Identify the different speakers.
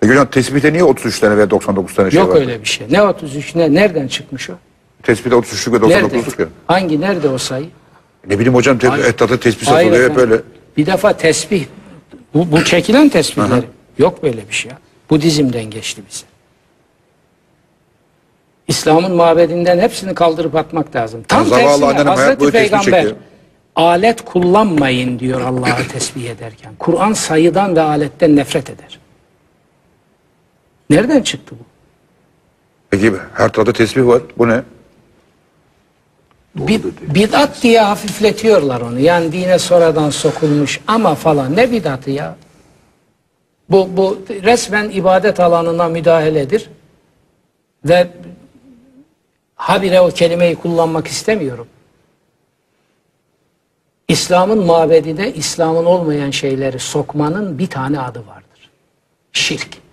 Speaker 1: Peki hocam tespite niye 33 tane veya 99 tane şey
Speaker 2: Yok
Speaker 1: var?
Speaker 2: öyle bir şey. Ne 33 ne nereden çıkmış o?
Speaker 1: Tespite 33'lük ve
Speaker 2: Nerede?
Speaker 1: 99'luk ya.
Speaker 2: Hangi nerede o sayı?
Speaker 1: Ne bileyim hocam te-
Speaker 2: Hayır.
Speaker 1: tespih
Speaker 2: Hayır
Speaker 1: satılıyor hep
Speaker 2: efendim.
Speaker 1: öyle.
Speaker 2: Bir defa tesbih. Bu, bu çekilen tesbihleri. Yok böyle bir şey ya. Budizm'den geçti bize. İslam'ın mabedinden hepsini kaldırıp atmak lazım. Tam
Speaker 1: zavallı
Speaker 2: tersine
Speaker 1: annenin hayat
Speaker 2: Hazreti
Speaker 1: boyu tesbih
Speaker 2: Peygamber
Speaker 1: çekiyor.
Speaker 2: alet kullanmayın diyor Allah'a tesbih ederken. Kur'an sayıdan ve aletten nefret eder. Nereden çıktı bu?
Speaker 1: Peki her tarafta tesbih var. Bu ne?
Speaker 2: Bid, bidat diye hafifletiyorlar onu. Yani dine sonradan sokulmuş ama falan. Ne bidatı ya? Bu, bu resmen ibadet alanına müdahaledir. Ve habire o kelimeyi kullanmak istemiyorum. İslam'ın mabedine İslam'ın olmayan şeyleri sokmanın bir tane adı vardır. Şirk.